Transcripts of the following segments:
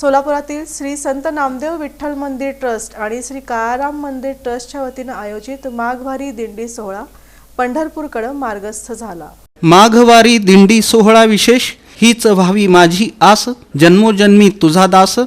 सोलापुरातील श्री संत नामदेव विठ्ठल मंदिर ट्रस्ट आणि श्री काळाराम मंदिर ट्रस्टच्या वतीनं आयोजित माघवारी दिंडी सोहळा पंढरपूरकडे मार्गस्थ झाला. माघवारी दिंडी सोहळा विशेष हीच व्हावी माझी आस जन्मोजन्मी तुझा दास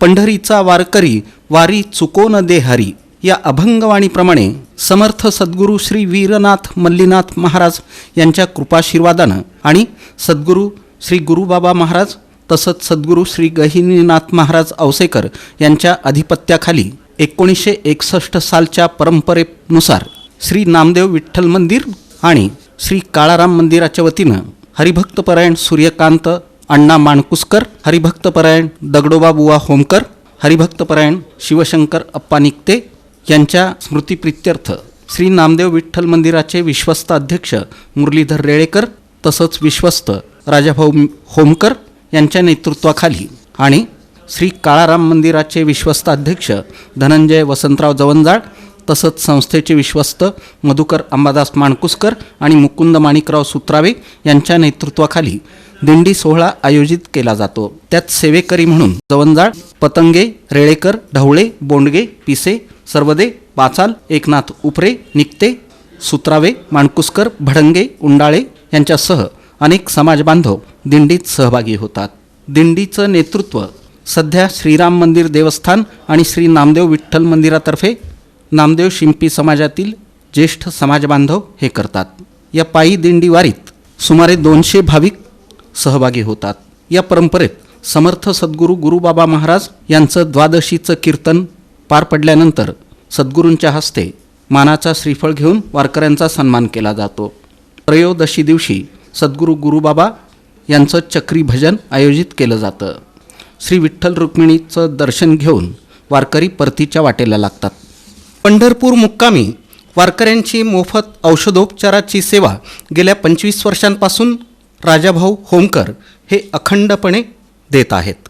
पंढरीचा वारकरी वारी चुकोन दे हरी. या अभंगवाणीप्रमाणे समर्थ सद्गुरू श्री वीरनाथ मल्लीनाथ महाराज यांच्या कृपाशीर्वादानं आणि सद्गुरू श्री गुरुबाबा महाराज तसंच सद्गुरू श्री गहिनीनाथ महाराज औसेकर यांच्या अधिपत्याखाली एकोणीसशे एकसष्ट सालच्या परंपरेनुसार श्री नामदेव विठ्ठल मंदिर आणि श्री काळाराम मंदिराच्या वतीनं हरिभक्तपरायण सूर्यकांत अण्णा माणकुसकर हरिभक्तपरायण दगडोबाबुवा होमकर हरिभक्तपरायण शिवशंकर अप्पा निकते यांच्या स्मृतिप्रित्यर्थ श्री नामदेव विठ्ठल मंदिराचे विश्वस्त अध्यक्ष मुरलीधर रेळेकर तसंच विश्वस्त राजाभाऊ होमकर यांच्या नेतृत्वाखाली. आणि श्री काळाराम मंदिराचे विश्वस्त अध्यक्ष धनंजय वसंतराव जवंजाळ तसंच संस्थेचे विश्वस्त मधुकर अंबादास माणकुसकर आणि मुकुंद माणिकराव सुत्रावे यांच्या नेतृत्वाखाली दिंडी सोहळा आयोजित केला जातो. त्यात सेवेकरी म्हणून जवंजाळ पतंगे रेळेकर ढवळे बोंडगे पिसे सर्वदे पाचाल एकनाथ उपरे निकते सुत्रावे माणकुसकर भडंगे उंडाळे यांच्यासह अनेक समाजबांधव दिंडीत सहभागी होतात. दिंडीचं नेतृत्व सध्या श्रीराम मंदिर देवस्थान आणि श्री नामदेव विठ्ठल मंदिरातर्फे नामदेव शिंपी समाजातील ज्येष्ठ समाजबांधव हे करतात. या पायी दिंडी वारीत सुमारे दोनशे भाविक सहभागी होतात. या परंपरेत समर्थ सद्गुरू गुरुबाबा महाराज यांचं द्वादशीचं कीर्तन पार पडल्यानंतर सद्गुरूंच्या हस्ते मानाचा श्रीफळ घेऊन वारकऱ्यांचा सन्मान केला जातो. त्रयोदशी दिवशी सद्गुरू गुरुबाबा यांचं चक्री भजन आयोजित केलं जातं. श्री विठ्ठल रुक्मिणीचं दर्शन घेऊन वारकरी परतीच्या वाटेला लागतात. पंढरपूर मुक्कामी वारकऱ्यांची मोफत औषधोपचाराची सेवा गेल्या पंचवीस वर्षांपासून राजाभाऊ होमकर हे अखंडपणे देत आहेत.